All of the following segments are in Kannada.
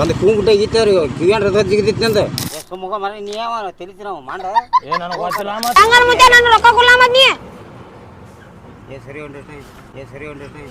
ಒಂದು ಕೂಗುಟ ಇತ್ತವ್ರಿ ಕಿವಿಯನ್ ರಥ ಜಿಗಿದಿತ್ತು ನಂದು ಸುಮ್ಮಗ ಮನೆ ನೀ ಯಾವ ತಿಳಿತಿ ನಾವು ಮಾಡ ಏ ನನಗೆ ಗೊತ್ತಿಲ್ಲ ಮತ್ತೆ ಹಂಗಾರ ಮುಂಚೆ ನಾನು ರೊಕ್ಕ ನೀ? ಏ ಸರಿ ಒಂದು ಏ ಸರಿ ಹೊಂಡಿರ್ತಿ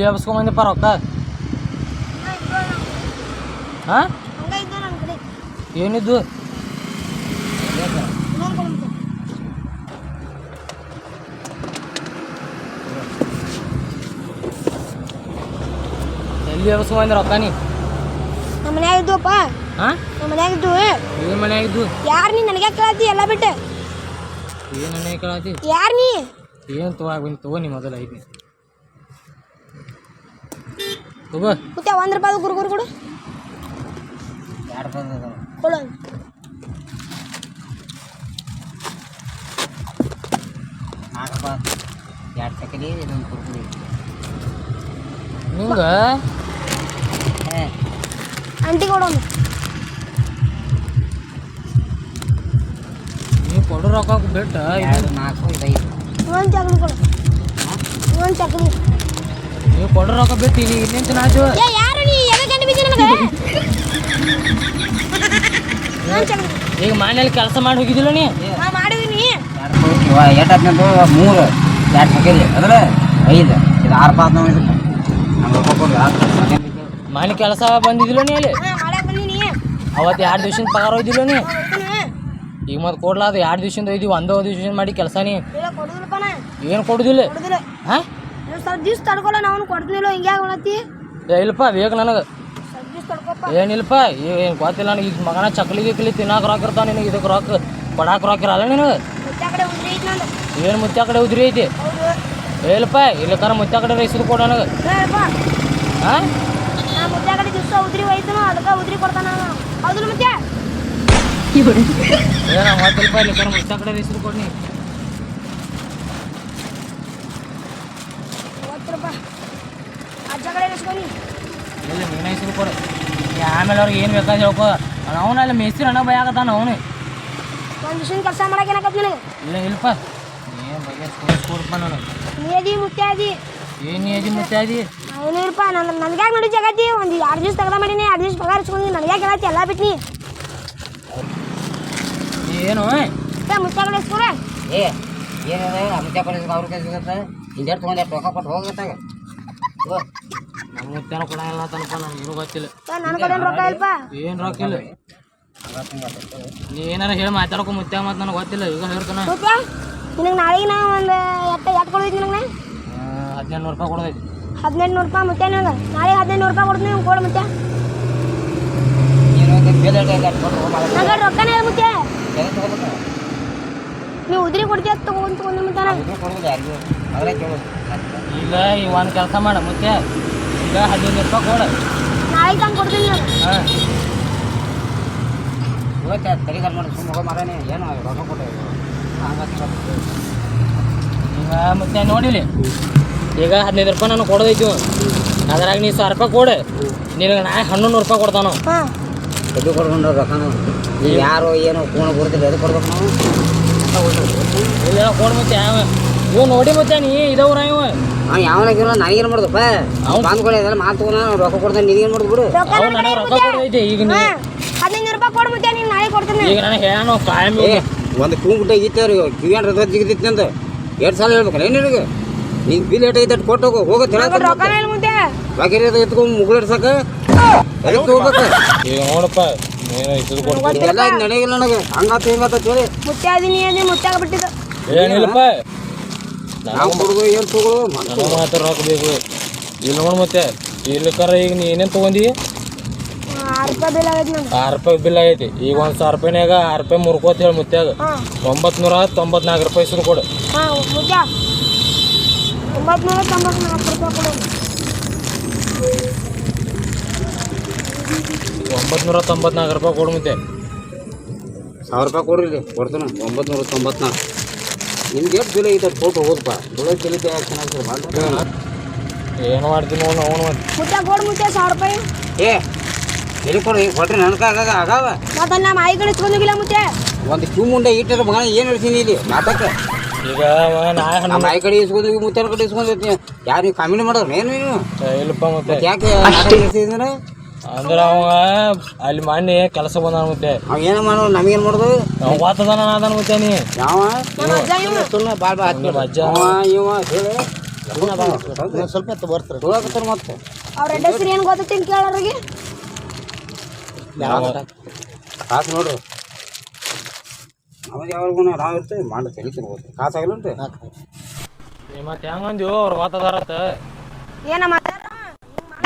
ಎಲ್ಲಿ ಹಬ್ಸ್ಕೊಂಬಂದಿಪ್ಪ ರೊಕ್ಕ. ಹಾ? ಇದ್ದ ಏನಿದ್ದು. ಎಲ್ಲಿ ಹಬ್ಸ್ಕೊಂಬಂದಿ ರೊಕ್ಕ ನೀ? ನಮ್ಮ ಮನ್ಯಾಗ ಇದ್ವಪ್ಪ ಹಾ? ನಮ್ಮ ಮನ್ಯಾಗ ಇದ್ವು ಏನ್ ಮನ್ಯಾಗಿದ್ದು? ಯಾರ್ ನೀ ನನಗೆ ಕೇಳತ್ತಿ ಎಲ್ಲ ಬಿಟ್ಟು. ಏನ್ ನನಗೆ ಕೇಳತಿ? ಯಾರ್ ನೀ? ಏನು ತಗೋ ಬಂದು ತಗೋ ನೀ ಮೊದಲು ತಗೋ ಮತ್ತೆ ಒಂದ್ ರೂಪಾಯಿ ಗುರು ಗುರು ಕೊಡು. ಕೊಡು. ಎರಡು ಸೆಕೆಂಡಿ ಇದೊಂದು ಕುರ್ಕುರಿ ಏ ಅಂಟಿ ಕೊಡೋನು ನೀವು ಕೊಡೋ ರೊಕ್ಕ ಬಿಟ್ಟು ನಾಲ್ಕು ಐದು ಇನ್ನೊಂದ್ ಚಕ್ಲಿ ಕೊಡು. ಒಂದು ಚಕ್ಲಿ. ನೀವು ಕೊಡೋ ರೊಕ್ಕ ಬಿಟ್ಟು ಇಲ್ಲಿ ಇನ್ನೇನ್ ತಿನ್ನಾಚು ಏ ಯಾರು ನೀ? ಎದಕ್ಕೆ ಗಂಟೆ ನನಗೆ ಈಗ ಮನೇಲಿ ಕೆಲಸ ಮಾಡಿ ಹೋಗಿದ್ದಿಲ್ಲ ನೀ? ಮೂರು. ಎರಡು ಸೆಕೆಂಡಿ ಅದ್ರ ಐದು. ಇದು ಆರು ಸೆಕೆಂಡ್ ಮನೆ ಕೆಲಸ ಬಂದಿದ್ದಿಲ್ಲ ನೀ ಅಲ್ಲಿ? ಅವತ್ತು ಎರಡು ದಿವ್ಸದ ಪಗಾರ ಹೋಯ್ದಿಲ್ಲ ನೀ? ಈಗ ಮತ್ತೆ ಕೊಡ್ಲಾ ಅದು? ಎರಡು ದಿವ್ಸದಿಂದ ಹೋಯ್ದಿ? ಒಂದೇ ಒಂದು ದಿವ್ಸ ಮಾಡಿ ಕೆಲಸ ನೀ? ಏನು ಕೊಡುದಿಲ್ಲ. ಹಾ? ಸ್ವಲ್ಪ ದಿವ್ಸ ತಡ್ಕೊಲ್ಲ ನಾವು ಕೊಡ್ತೀನಿಲ್ಲ ಹಿಂಗೆ ಏ ಇಲ್ಲಪ್ಪ ಬೇಕು ನನಗೆ. ಏನಿಲ್ಲಪ್ಪ ಏನು ಗೊತ್ತಿಲ್ಲ ನನಗೆ. ಈಗ ಮಗನ ಚಕ್ಲಿ ಗಿಕ್ಲಿ ತಿನ್ನಾಕ ರೊಕ್ಕ ಇರ್ತಾವ ನಿನಗೆ ಇದಕ್ಕೆ ರೊಕ್ಕ ಕೊಡಾಕ ರೊಕ್ಕ ಇರಲ್ಲ ನಿನಗೆ? ಮುಚ್ಚ ಕಡೆ ಉದ್ರಿ ಐತಿ ಏನು ಮುತ್ಯ ಕಡೆ ಉದ್ರಿ ಐತಿ? ಹೌದು. ಇಲ್ಲ ಇಲ್ಲಪ್ಪ ಮುತ್ತ ಮುತ್ಯ ಕಡೆ ರೈಸದು ಕೊಡ ನನಗೆ. ಹಾಂ ಮುಚ್ಚ ಕಡೆ ದಿವ್ಸ ಉದ್ರಿ ಒಯ್ತನು ಅದಕ್ಕೆ ಉದ್ರಿ ಕೊಡ್ತಾನ ಹೌದಿಲ್ಲ ಮುತ್ಯ ಏನ ಗೊತ್ತಿಲ್ಲಪ್ಪ ಇಲ್ಲಕಾರ ಮುತ್ಯ ಕಡೆ ರೈಸದು ಕೊಡ್ನಿ ಅಜ್ಜ ಕಡೆ ಇಸ್ಕೊನಿ ಇಲ್ಲ ನೀನ ಹೆಸರು ಕೊಡು ನೀ ಆಮೇಲೆ ಅವ್ರಿಗೆ ಏನು ಬೇಕಾದ್ರೆ ಹೇಳ್ಕೊ ಅವನ ಅಲ್ಲಿ ಮೇಸ್ತ್ರಿ ಅಣ್ಣ ಭಯ ಆಗತ್ತಾನ ಅವನು ಒಂದು ದಿವ್ಸ ಕೆಲಸ ಮಾಡಕ್ಕೆ ಏನಾಕತ್ ನನಗೆ ಇಲ್ಲ ಇಲ್ಲಪ್ಪ ಏನು ಬಗ್ಗೆ ಕೊಡಪ್ಪ ನಾನು ನೀ ಅದಿ ಮುಚ್ಚ ಅದಿ ಏನು ಏಜಿ ಮುತ್ಯ ಅದಿ ಅವನು ಇರಪ್ಪ ನನ್ನ ನನ್ಗ್ಯಾಕೆ ನಡಿ ಜಗತ್ತಿ ಒಂದು ಎರಡು ದಿವ್ಸ ತೆಗ್ದ ಮಾಡೀನಿ ಎರಡು ದಿವ್ಸ ಪಗಾರ ಇಸ್ಕೊಂಡಿ ನನಗ್ಯಾಕೆ ಹೇಳತ್ತಿ ಎಲ್ಲ ಬಿಟ್ನಿ ಏನು ಏ ಮುಚ್ಚ ಕಡೆ ಇಸ್ಕೊಳ ಏ ಏನಿದೆ ಅಮಿತ ಕೊಡಿಸ್ ಅವ್ರ ಕೈ ಸಿಗತ್ತೆ ಹಿಂದೆರಡು ತೊಗೊಂಡು ಎಷ್ಟು ರೊಕ್ಕ ಕೊಟ್ಟು ಹೋಗತ್ತಾಗ ನಮ್ಮ ತನಕ ನನಗೆ ಗೊತ್ತಿಲ್ಲ ನನ್ನ ಕಡೆ ರೊಕ್ಕ ಇಲ್ಪ ಏನು ರೊಕ್ಕ ಇಲ್ಲ ನೀ ಏನಾರ ಹೇಳಿ ಮಾತಾಡೋಕೆ ಮುತ್ಯ ಮತ್ತು ನನಗೆ ಗೊತ್ತಿಲ್ಲ ಈಗ ಹೇಳ್ತಾನ ನಿನಗೆ ನಾಳೆಗೆ ನಾ ಒಂದು ಎಟ್ಟ ಎಟ್ಟು ಕೊಡೋದೈತಿ ನಿನಗೆ ಹದಿನೆಂಟು ನೂರು ರೂಪಾಯಿ ಕೊಡೋದೈತಿ ಹದಿನೆಂಟು ನೂರು ರೂಪಾಯಿ ಮುಚ್ಚ ನನಗೆ ನಾಳೆ ಹದಿನೆಂಟು ನೂರು ರೂಪಾಯಿ ಕೊಡ್ತೀನಿ ಕೊಡು ನನಗೆ ರೊಕ್ಕನೇ ಇಲ್ಲ ನೀವು ಉದ್ರಿ ಕೊಡ್ತೀಯ ತಗೊಂಡು ತಗೊಂಡು ಕೊಡೋದು ಈಗ ಈ ಒಂದು ಕೆಲಸ ಮಾಡ ಮುತ್ಯ ಈಗ ಹದಿನೈದು ರೂಪಾಯಿ ಕೊಡ. ನಾಳೆಗೆ ತಂದು ಕೊಡ್ತೀನಿ ಹಾಂ. ಇವತ್ತು ಸುಮ್ಮ ಹೋಗೋ ಮಾರಾನೆ. ಏನು ರೊಕ್ಕ ಕೊಟ್ಟು ಈಗ ಮುತ್ಯ ನೋಡಿಲಿ ಈಗ ಹದಿನೈದು ರೂಪಾಯಿ ನಾನು ಕೊಡೋದೈತಿ ಅದ್ರಾಗ ನೀ ಸಾವಿರ ರೂಪಾಯಿ ಕೊಡು. ನಿನಗೆ ನಾ ಹನ್ನೊಂದು ರೂಪಾಯಿ ಕೊಡ್ತಾನು. ಹಾಂ. ಎದು ಕೊಡ್ಕೊಂಡು ರೊಕ್ಕನು. ನೀವು ಯಾರು ಏನು ಫೋನ್ ಕೊಡ್ತೀರಿ ಎದು ಕೊಡ್ಬೇಕು ನಾವು. ಇಲ್ಲ ಕೊಡು ಮುತ್ಯ ಇವ್ ನೋಡಿ ಮುತ್ಯ ನೀ ಇದವ್ರ ಇವ. ಅವ್ನು ಯಾವನಾಗಿರೋ ನನಗೇನು ಮಾಡೋದಪ್ಪ? ಅವ್ನು ಬಂದ್ಕೊಳ್ಳಿ ಅದೆಲ್ಲ ಮಾತು ತಗೊಂಡು ರೊಕ್ಕ ಕೊಡ್ತಾನೆ ನೀನೇನು ಮಾಡೋದು ಬಿಡು. ರೊಕ್ಕ ನನಗೆ ರೊಕ್ಕ. ಈಗ ನೀ ಹದಿನೈದು ರೂಪಾಯಿ ಕೊಡು ನೀನು ನಾಳೆ ಕೊಡ್ತೀನಿ. ಈಗ ನನಗೆ ಹೇಳೋ ಕಾಯಂ ಏ ಒಂದು ಕೂಗುಟ ಇತ್ತವ್ರಿ ಕಿವಿಯನ್ ರಥ ಜಿಗದಿತ್ತು ಅಂತ ಎರಡು ಸಲ ಹೇಳ್ಬೇಕಲ್ಲ ಏನು ನಿನಗೆ? ನೀನು ಬಿಲ್ ಏಟ್ ಐತೆ ಕೊಟ್ಟು ಹೋಗು ಹೋಗೋ ನನಗೆ ರೊಕ್ಕನೇ ಇಲ್ಲ ಬಾಕಿ ಎತ್ಕೊಂಡು ಮುಗುಳಿಡ್ಸಕ ಈಗ ನೋಡಪ್ಪ ನೀನು ಕೊಡ್ತೀನಿ. ಎಲ್ಲ ನಡೆಯಿಲ್ಲ ನನಗೆ ಹಂಗಾತ ಹಿಂಗಾತ ಹೇಳಿ. ಅದೀನಿ ಬಿಟ್ಟಿದ್ದು. ಏನಿಲ್ಲಪ್ಪ. ನಾವು ಕೊಡುದು ಏನು ತಗೋ ನನಗೆ ಮಾತ್ರ ರೊಕ್ಕ ಬೇಕು ಇಲ್ಲಿ ನೋಡಿ ಮತ್ತೆ ಇಲ್ಲಿ ಕರ ಈಗ ನೀ ಏನೇನು ತೊಗೊಂಡಿ ಆರು ರೂಪಾಯಿ ಬಿಲ್ ಆಗೈತಿ ಈಗ ಒಂದು ಸಾವಿರ ರೂಪಾಯಿನಾಗ ಆರು ರೂಪಾಯಿ ಮುರ್ಕೋತ ಹೇಳಿ ಮುತ್ಯಾಗ ಒಂಬತ್ತು ನೂರ ತೊಂಬತ್ನಾಲ್ಕು ರೂಪಾಯಿ ಸುರು ಕೊಡು. ಒಂಬತ್ತು ನೂರ ತೊಂಬತ್ನಾಲ್ಕು ರೂಪಾಯಿ ಕೊಡು. ಮುತ್ತೆ. ಸಾವಿರ ರೂಪಾಯಿ ಕೊಡ್ರಿ ಕೊಡ್ತಾನೆ. ಒಂಬತ್ತು ನೂರ ತೊಂಬತ್ನಾಲ್ಕು. ನಿಮ್ಗೆ ಎಷ್ಟು ಬೆಲೆ ಐತೆ ಫೋಟೋ ಹೋಗಪ್ಪ ಬೆಳೆ ಚಲಿತ ಏನು ಮಾಡ್ತೀನಿ ಅವನು ಅವನು ಮುಟ್ಟೆ ಕೊಡು ಮುಟ್ಟೆ ಸಾವಿರ ರೂಪಾಯಿ. ಏ ಎಲ್ಲಿ ಕೊಡ್ರಿ? ಕೊಟ್ರಿ ನನಗೆ ಆಗಾಗ ಆಗಾವ. ಮತ್ತೆ ನಮ್ಮ ಆಯಿ ಕಡೆ ಮುಟ್ಟೆ. ಒಂದು ಕ್ಯೂ ಮುಂಡೆ ಇಟ್ಟರೆ ಮಗನ ಏನು ಹೇಳ್ತೀನಿ ಇಲ್ಲಿ? ನಾಟಕ ಈಗ ನಮ್ಮ ಆಯಿ ಕಡೆ ಇಸ್ಕೊಂಡು ಮುತ್ತಾರ ಕಡೆ ಇಸ್ಕೊಂಡೈತಿ ಯಾರು ನೀವು ಕಾಮಿಡಿ ಮಾಡೋರು? ಏನು ನೀವು ಇಲ್ಲಪ್ಪ ಮತ್ತೆ. ಯಾಕೆ ಅಷ್ಟೇ. ಇರ್ತಿದ್ರೆ ಅಂದ್ರೆ ಅವ ಅಲ್ಲಿ ಮಾಡಿ ಕೆಲಸ ಬಂದ ಮತ್ತೆ. ಅವ ಏನೋ ಮಾಡೋ ನಮಗೇನು ಮಾಡೋದು? ಅವ ವಾತದಾನ ಅದಾನ ಮತ್ತೆ ನೀ. ಯಾವ? ಬಾಳ್ ಅಜ್ಜ ಅವ ಇವ ಹೇಳಿ. ಸ್ವಲ್ಪ ಹೊತ್ತು ಬರ್ತಾರೆ ಮತ್ತೆ. ಅವ್ರ ಏನು ಗೊತ್ತೈತಿ ಕೇಳೋರಿಗೆ ಕಾಸು ನೋಡ್ರಿ ಅವಾಗ ಯಾವಾಗ ನಾವು ಇರ್ತೇವೆ ಮಾಡಿ ಹೋಗ್ತೀವಿ ಕಾಸು ಆಗಲಂತೆ ನೀ ಮತ್ತೆ ಹೆಂಗಂದ್ಯೋ ಅವ್ರು ವಾತದಾರತ್ತ ಏನ ಮಾತಾಡ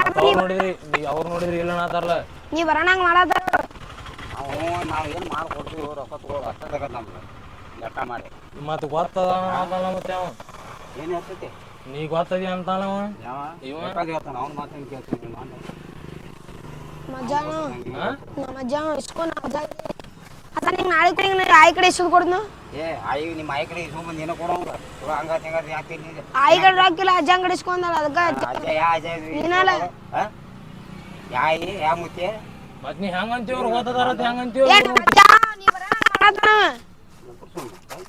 ಅವ್ರು ನೋಡಿದ್ರಿ ನೀ- ಅವ್ರು ನೋಡಿದ್ರಿ ಇಲ್ಲ ನೀ ಬರೋಣಂಗ್ ಮಾಡದ? ನಾವು ನಾವು ಏನು ಮಾಡ್ಕೊಡ್ತೀವಿ ರೊಕ್ಕ ತಗೋ ಅಷ್ಟ ನಮ್ಗೆ ಲೆಕ್ಕ ಮಾಡಿ. ಮತ್ತೆ ಗೊತ್ತದಾನ ಅದಲ್ಲ ಮತ್ತೆ ಅವ? ಏನು ಹೇಳ್ತೈತಿ ನೀ ಗೊತ್ತದಿ ಅಂತಾನ ಅವ? ಯಾವ? ಇವ? ಹೇಳ್ತಾನೆ ಅವ್ನ ಮಾತೇನು ಕೇಳ್ತೀನಿ ನಾನು ನಮ್ಮ ಅಜ್ಜ ಅದ ನಿಂಗೆ ನಾಳೆ ಕಡೆ ಹಿಂಗೆ ಆಯಿ ಕಡೆ ಇಸ್ಕೊಂಡು ಕೊಡ್ನು ಏ ಆಯಿ ನಿಮ್ಮ ಆಯಿ ಕಡೆ ಇಸ್ಕೊಂಬಂದು ಏನೋ ಕೊಡೋಂಗ. ಹಂಗ ಹಿಂಗ ನೀನು ಆಯಿ ಕಡೆ ರಾಕಿಲ್ಲ ಅಜ್ಜಂಗ್ ಕಡೆ ಇಸ್ಕೊಂಡಲ್ಲ ಅದಕ್ಕೆ ಅಜ್ಜ ಯಾ ಅಜ್ಜ? ನೀನಲ್ಲ. ಯಾ ಮುತ್ತೆ ಮತ್ ನೀ ಓದದಾರತ್ ಹೆಂಗಂತೀವ್ ಏ ನೀ ಬರೋಣಂಗ ಮಾಡತ್ತಾನ ಅಂತ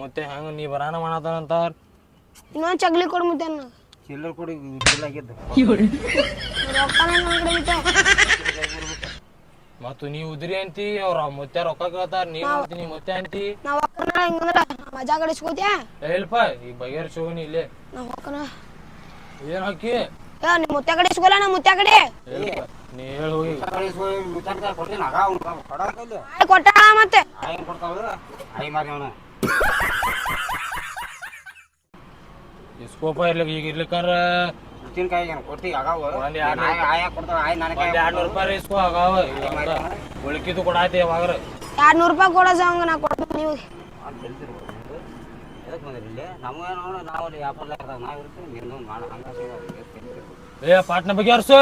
ಮತ್ತೆ ಹೆಂಗ ನೀ ಬರಾನ ಮಾಡತಾನಂತಾರ ಇನ್ನೊಂದ್ ಚಗ್ಲಿ ಕೊಡ್ ಮುತ್ತೆ ಚಿಲ್ಲರ್ ಕೊಡಿ ಬಿಲ್ ಆಗಿದ್ದು. ರೊಕ್ಕ ನನ್ನ ಕಡೆ ಮುದ್ದೆ ಮತ್ತು ನೀ ಉದ್ರಿ ಅಂತಿ ಅವ್ರ ಮತ್ತೆ ರೊಕ್ಕ ಕೇಳ್ತಾರ ನೀ ಮಾಡ್ತೀನಿ ಮತ್ತೆ ಅಂತಿ. ನಾವು ಅಕ್ಕನ ಹಿಂಗಂದ್ರ ಇಸ್ಕೋತ್ಯಾ? ಏ ಇಲ್ಪ ಈ ಬಗೆಹರಿಸೋನಿ ಇಲ್ಲೇ. ನಾವು ಅಕ್ಕನ ಏನ್ ಹಾಕಿ? ಏ ನಿಮ್ಮ ಮುತ್ತೆ ಕಡೆ ಇಸ್ಕೊಲ್ಲ ಮುತ್ತೆ ಕಡೆ ನೀ ಹೇಳ ಹೋಗಿ. ಕೊಟ್ಟ ಮತ್ತೆ. ಇಸ್ಕೋಪ ಇರ್ಲಿಕ್ಕೆ ಈಗ ಇರ್ಲಿಕ್ಕಂದ್ರ ಉದ್ದಿನಕಾಯಿ ಏನು ಕೊಡ್ತಿ? ಆಗಾವ ಒಂದ್ ಎರಡ್ ಆಯ ಆಯ ಕೊಡ್ತಾವ? ಆಯ್ ನನಗೆ ಒಂದ್ ರೂಪಾಯಿ ಇಸ್ಕೋ ಆಗಾವ ಉಳ್ಕಿದ್ದು ಕೊಡಾತಿ ಯಾವಾಗ್ರ. ಎರಡು ನೂರು ರೂಪಾಯಿ ಕೊಡೋ ನಾ ಕೊಡ್ತೀನಿ ನೀವು ಎದಕ್ಕೆ ಬಂದಿರಿ ಇಲ್ಲಿ? ನಮಗೆ ನೋಡು ನಾವು ಅಲ್ಲಿ ವ್ಯಾಪಾರ ಲೆಕ್ಕದಾಗ ನಾವು ಇರ್ತೀವಿ ನೀನು ಮಾಡ. ಹಂಗ ಏ ಪಾಟ್ನ ಬಗೆಹರ್ಸು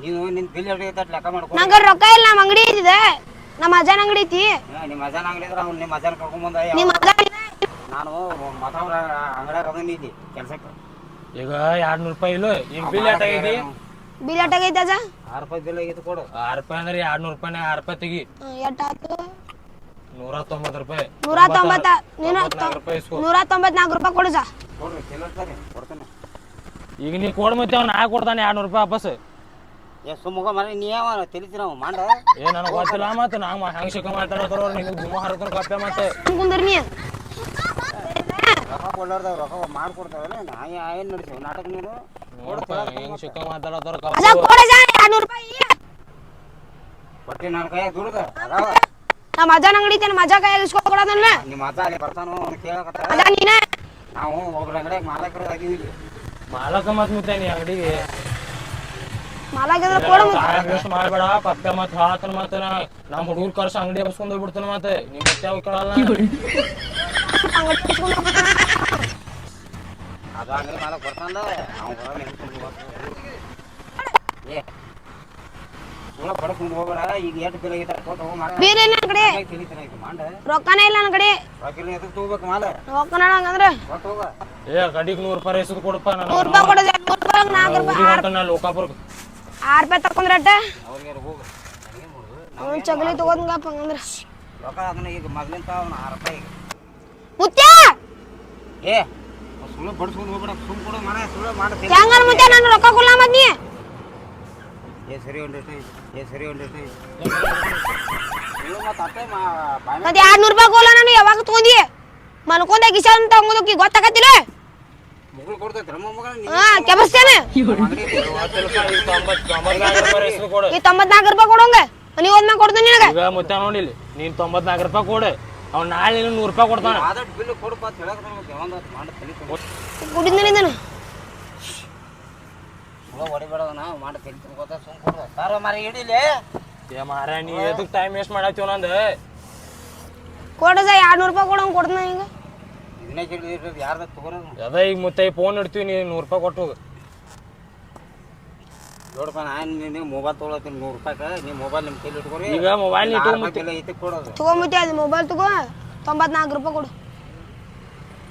ನೀನು ನಿನ್ನ ಬಿಲ್ ಎಷ್ಟು ಐತೆ ಲೆಕ್ಕ ಮಾಡ್ಕೊ ನಂಗೆ ರೊಕ್ಕ ಇಲ್ಲ ನಮ್ಮ ಅಂಗಡಿ ಐತಿದೆ ನಮ್ಮ ಅಜ್ಜನ ಅಂಗಡಿ ಐತಿ. ನಿಮ್ಮ ಅಜ್ಜನ ಅಂಗಡಿ ಇದ್ರೆ ಅವ್ನು ನಿಮ್ಮ ಅಜ್ಜನ ಕರ್ಕೊಂಬಂದ ನಿಮ್ಮ ನಾನು ಮತ್ತವ್ರ ಅಂಗಡಿಯಾಗ ಬಂದಿದ್ದೆ ಕೆಲಸಕ್ಕೆ. ಈಗ ಎರಡ್ ನೂರ್ ರೂಪಾಯಿ ಇಲ್ಲ ಈಗ ಬಿಲ್ ಎಟ್ ಆಗೈತಿ ಬಿಲ್ ಎಟ್ಟಾಗೈತೆ ಅಜ್ಜ? ಆರು ರೂಪಾಯಿ ಬಿಲ್ ಆಗೈತಿ ಕೊಡು. ಆರ್ ರೂಪಾಯಿ ಅಂದ್ರೆ ಎರಡ್ ನೂರು ರೂಪಾಯಿನ ಆರು ರೂಪಾಯಿ ತೆಗಿ. ಎಟ್ಟಾತು ನೂರ ತೊಂಬತ್ತು ರೂಪಾಯಿ. ನೂರ ತೊಂಬತ್ತ ನೀನು ತೊಂಬತ್ನಾಲ್ಕು ರೂಪಾಯಿ ನೂರ ತೊಂಬತ್ನಾಲ್ಕು ರೂಪಾಯಿ ಕೊಡು ಕೊಡ್ತೇನೆ. ಈಗ ನೀ ಕೊಡ್ ಮತ್ತೆ ಅವ್ನು ನಾ ಕೊಡ್ತಾನೆ ಎರಡು ನೂರು ರೂಪಾಯಿ ವಾಪಸ್ ಏ ಸುಮ್ಮಗ ಮನೆ ನೀ ಯಾವ ತಿಳಿತೀರ ಅವ ಮಾಡ? ಏ ನನಗೆ ಗೊತ್ತಿಲ್ಲ ಮತ್ತೆ ನಾ ಹೆಂಗ್ ಶಿಕ ಮಾತಾಡೋದ್ರ ನೀವು ಗುಮ್ಮ ಹರತನ ಕಪ್ಪೆ ಮತ್ತೆ. ಕುಂದ್ರಿ ನೀ. ರೊಕ್ಕ ಕೊಡ್ಲಾರ್ದ ರೊಕ್ಕ ಮಾಡ್ಕೊಡ್ತಾವಲ್ಲ ನಾ ಏನು ನಡೆಸಿ ನಾಟಕ ನೀನು? ನೋಡಪ್ಪ ಹೆಂಗ್ ಕೊಡ ರೂಪಾಯಿ ನನ್ನ ಕೈಯಾಗ ದುಡ್ದ. ಅದಾವ. ನಾ ಅಜ್ಜನ ಅಂಗಡಿ ಅಜ್ಜ ಕೈಯಾಗ ಇಸ್ಕೊಂಡು ಕೊಡೋದನ್ನ ನಿಮ್ಮ ಅಜ್ಜ ಅಲ್ಲಿ ಬರ್ತಾನೋ ಅವ್ನು ಕೇಳಕತ್ತ ಅಜ್ಜ ನೀನೇ? ನಾವು ಒಬ್ರ ಅಂಗಡಿಯಾಗ ಮಾಲಕರು ಆಗಿದೀವಿ ಇಲ್ಲಿ ಮಾಲಕ ಮತ್ ಮುತ್ತೆ ನೀ ಅಂಗಡಿಗೆ. ಮಾಲಾಗಿದ್ರೆ ಕೊಡು ಮಾಡ್ಬೇಡ ಪಕ್ಕ ಮತ್ ಹಾತನ ಮತ್ತ ನಮ್ಮ ಹುಡುಗರು ಕರ್ಸ ಅಂಗಡಿ ಬಸ್ಕೊಂಡು ಹೋಗ್ಬಿಡ್ತಾನ ಮತ್ತೆ. ನೀ ಮತ್ತೆ ಅವ್ ಕೇಳಲ್ಲ. ಅಂಗಡಿ ಹೋಗ್ಬಿಡ್ತಾನೆ. ಅದು ಅಂಗಡಿ ಮಾಲಕ್ ಬರ್ತಾನಲ್ಲ. ಅವ್ನು ಹೆಂಗ್ ಏ ಸುಮ್ಮನೆ ಬಡಕೊಂಡು ಈಗ ಎಷ್ಟು ಬಿಲ್ ಮಾಡ ಬೇರೆ ಕಡೆ? ತಿಳಿತಾನೆ ಆಯ್ತು ಮಾಡ? ರೊಕ್ಕನೇ ಇಲ್ಲ ನನ್ನ ಕಡೆ. ರೊಕ್ಕ ಎದಕ್ಕೆ ತಗೋಬೇಕು ಮಾಲ? ಕೊಟ್ಟು ಹೋಗ. ಏ ಗಡಿಗೆ ನೂರು ರೂಪಾಯಿ ಎಸದ್ ಕೊಡಪ್ಪ ನಾನು. ನೂರು ರೂಪಾಯಿ ಕೊಡೋದು ನೂರು ರೂಪಾಯಿ ನಾಲ್ಕು ಆರು ರೂಪಾಯಿ ತಕೊಂಡ್ರಟ್ಟ ಅವ್ರಿಗೆ ಹೋಗು. ಅವ್ನು ಚಗಲಿ ತಗೋದಂಗಪ್ಪ ಹಂಗಂದ್ರೆ. ರೊಕ್ಕ ಅದನ್ನ ಈಗ ಮೊದ್ಲಿಂದ ಅವ್ನು ಆರು ರೂಪಾಯಿ ಮುತ್ಯ ಏ ಸುಳ್ಳು ಬಡ್ಸ್ಕೊಂಡು ಹೋಗ್ಬೇಡ ಸುಮ್ ಕೊಡು ಮನೆ ಸುಳ್ಳು ಮಾಡ್ತೀನಿ. ಹೆಂಗನ್ ಮುತ್ಯ ನಾನು ರೊಕ್ಕ ಕೊಡ್ಲ ಮತ್ ನೀ? ಏ ಸರಿ ಏ ಸರಿ ಮತ್ತೆ ಮತ್ತೆ ಎರಡು ನೂರು ರೂಪಾಯಿ ಕೊಲ್ಲ ನಾನು ಯಾವಾಗ ತಗೊಂಡಿ ಮನ್ಕೊಂಡೆ ಕಿಶ ಅಂತ ತಗೊಂಡೋಗಿ ಗೊತ್ತಾಗತ್ತಿಲ್ಲ ಮುಗುಳು ಕೊಡ್ತೈತೆ ಹಾ ಕೆಬಸ್ತೇನೆ ರೂಪಾಯಿ ಹೆಸರು ಕೊಡು. ಈ ತೊಂಬತ್ನಾಲ್ಕು ರೂಪಾಯಿ ಕೊಡೋಂಗ ಕೊಡ್ತೀನಿ ನಿನಗೆ. ಈಗ ಮುತ್ತೆ ನೋಡಿಲಿ ನೀನ್ ತೊಂಬತ್ನಾಲ್ಕು ರೂಪಾಯಿ ಕೊಡು. ಅವ್ನು ನಾಳೆ ನೀನು ನೂರು ರೂಪಾಯಿ ಕೊಡ್ತಾನೆ. ಆದಷ್ಟು ಬಿಲ್ ಕೊಡಪ್ಪ ಅಂತ ಯಾವಂದ ಮಾಡಿ ತಲೆ ಮಾಡಿ ಸುಮ್ ಕೊಡು. ಸಾರ ಮಾರಿ ಹಿಡಿಲಿ ಏ ಮಾರ ನೀ ಟೈಮ್ ವೇಸ್ಟ್ ಮಾಡತ್ತೀವ ನಂದು? ಎರಡು ನೂರು ರೂಪಾಯಿ ಕೊಡಂಗೆ ಕೊಡ್ತಾನ ಈಗ. ಇದನ್ನೇ ಕೇಳಿದ್ರೆ ಯಾರ್ದ ತಗೋರೋದು? ಅದ ಈಗ ಮುತ್ತೈ ಫೋನ್ ಇಡ್ತೀವಿ ನೀ ನೂರು ರೂಪಾಯಿ ಕೊಟ್ಟು ಹೋಗು. ನೋಡಪ್ಪ ನಾನು ನಿನಗೆ ಮೊಬೈಲ್ ತೊಗೊಳತ್ತೀನಿ ನೂರು ರೂಪಾಯಿಗೆ ನೀವು ಮೊಬೈಲ್ ನಿಮ್ಮ ಕೈಲಿ ಇಟ್ಕೊರಿ. ಈಗ ಮೊಬೈಲ್ ರೂಪಾಯಿ ಬೆಲೆ ಐತಿ ಕೊಡೋದು. ತಗೊಂಬಿಟ್ಟೆ ಅದು ಮೊಬೈಲ್ ತಗೋ. ತೊಂಬತ್ನಾಲ್ಕು ರೂಪಾಯಿ ಕೊಡು.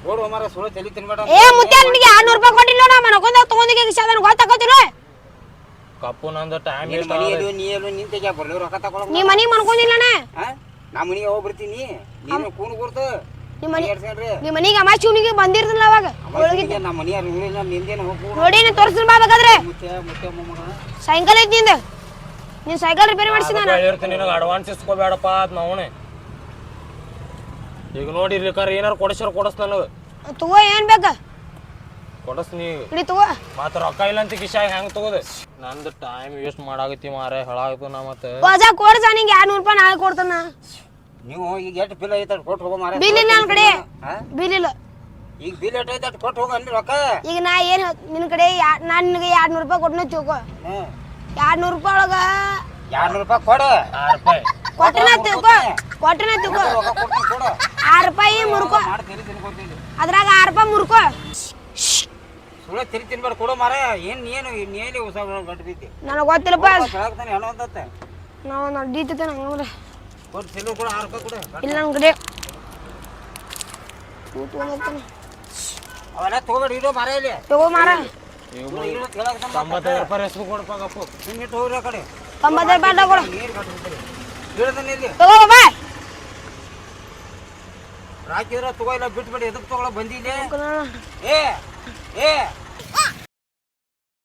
ಕೊಡು ಮರ ಸುಳ್ಳು ತಲೆ ತಿನ್ಬೇಡ. ಏ ಮುತ್ತೆ ನಿನಗೆ ಎರಡು ರೂಪಾಯಿ ಕೊಟ್ಟಿಲ್ಲ ನಾ ಮನಕೊಂಡ ತಗೊಂಡಿಗೆ ಸಾಧನ ಗೊತ್ತಾಕೋತಿಲ್ಲ ಕಪ್ಪು ನಂದು ಟೈಮ್ ನಿನ್ನ ವೇಸ್ಟ್ ಮನೆ ಎಲ್ಲೋ ನೀ ಎಲ್ಲೋ ನಿನ್ ತೆಗ್ಯಾ ಬರ್ಲಿ ರೊಕ್ಕ ತಗೊಳಕ್ ನೀ ಮನೆಗೆ ಮನ್ಕೊಂಡಿಲ್ಲಣ್ಣ ಹಾ ನಾ ಮನೆಗೆ ಹೋಗಿ ಬರ್ತೀನಿ ನೀನು ಕೂನು ಕೊಡ್ತು ನಿಮ್ಮ ಮನೆ ನಿಮ್ಮ ಮನೆಗೆ ಅಮಾಶಿವನಿಗೆ ಬಂದಿರ್ತಿಲ್ಲ ಅವಾಗ. ಅವಾಗ ನಮ್ಮ ಮನೆಯ ಇರಲಿಲ್ಲ ನಿಂದೇನು ಹೋಗು ನೋಡಿ ನೀನು ತೋರಿಸ್ತೀನಿ ಬಾ ಬೇಕಾದ್ರೆ. ಮುತ್ತೆ ಮುತ್ತೆ ಮೊಮ್ಮಗ ಸೈಕಲ್ ಐತಿ ನಿಂದ. ನೀನು ಸೈಕಲ್ ರಿಪೇರಿ ಮಾಡಿಸಿ ನಾನು. ಹೇಳಿರ್ತೀನಿ ನಿನಗೆ ಅಡ್ವಾನ್ಸ್ ಇಸ್ಕೋಬೇಡಪ್ಪ ಅದ್ ನಾವಣೆ ಈಗ ನೋಡಿ ಇರ್ಲಿಕ್ಕಾರ ಏನಾರು ಕೊಡಿಸ್ಯಾರ ಕೊಡಸ್ ನನಗೆ. ತಗೋ ಏನು ಬೇಕಾ? ಕೊಡಸ್ ನೀ. ಇಡಿ ತಗೋ. ಮತ್ತೆ ರೊಕ್ಕ ಇಲ್ಲ ಅಂತ ಕಿಶಾಗ ಹೆಂಗ್ ತಗೋದೆ? ನಂದು ಟೈಮ್ ವೇಸ್ಟ್ ಮಾಡಾಕತ್ತಿ ಮಾರೇ ಹೇಳಾಗತ್ತು ನಾ ಮತ್ತೆ. ಕೊಡ್ಸ ನಿಂಗೆ ಎರಡು ನೂರು ರೂಪಾಯಿ ನಾಳೆ ಕೊಡ್ತಾನ. ನೀವು ಈಗ ಎಷ್ಟು ಬಿಲ್ ಐತೆ ಕೊಟ್ಟು ಹೋಗೋ ಮಾರ ಬಿಲ್ ಇಲ್ಲ ನನ್ನ ಕಡೆ. ಹಾ? ಬಿಲ್ ಇಲ್ಲ. ಈಗ ಬಿಲ್ ಎಷ್ಟು ಐತೆ ಅಷ್ಟು ಕೊಟ್ಟು ಹೋಗೋ ಅಂದ್ರೆ ರೊಕ್ಕ. ಈಗ ನಾ ಏನು ನಿನ್ನ ಕಡೆ ನಾನು ನಿನಗೆ ಎರಡು ನೂರು ರೂಪಾಯಿ ಕೊಟ್ಟನ ತಿಳ್ಕೊ ಎರಡು ನೂರು ರೂಪಾಯಿ ಒಳಗೆ ಎರಡ್ನೂರು ರೂಪಾಯಿ ಕೊಡು. ಆರು ರೂಪಾಯಿ. ಕೊಟ್ಟನ ತಿಳ್ಕೊ. ಕೊಟ್ಟನ ತಿಳ್ಕೊ. ಆರು ರೂಪಾಯಿ ಮುರ್ಕೊ. ಅದ್ರಾಗ ಆರು ರೂಪಾಯಿ ಮುರ್ಕೊ. ಸುಳ್ಳ ತಿರು ತಿನ್ಬೇಡ ಕೊಡು ಮಾರ ಏನು ಏನು ಇನ್ನೇನು ಹೊಸ ಗಟ್ಟು ಬಿದ್ದಿ? ನನಗೆ ಗೊತ್ತಿಲ್ಲಪ್ಪ. ಅಂತತ್ತೆ ನಾವು ನಡೀತೈತೆ ನಂಗೆ ಕೊಟ್ಟು ಇಲ್ಲ ನನ್ನ ಕಡೆ. ಅವೆಲ್ಲ ತಗೋಬೇಡಿ ಇಡೋ ಮಾರ ಇಲ್ಲಿ. ತಗೋ ಮಾರ. ಈಗ ತೊಂಬತ್ತೈದು ರೂಪಾಯಿ ಕೊಡಪ್ಪ ಆ ಕಡೆ. ಇಲ್ಲಿ. ತಗೋ ಬಾಬಾ ರಾಕಿದ್ರ ತಗೋ ಇಲ್ಲ ಬಿಟ್ಬಿಡಿ ಎದಕ್ಕೆ ತಗೊಳ ಬಂದಿಲ್ಲ ಏ ಏ.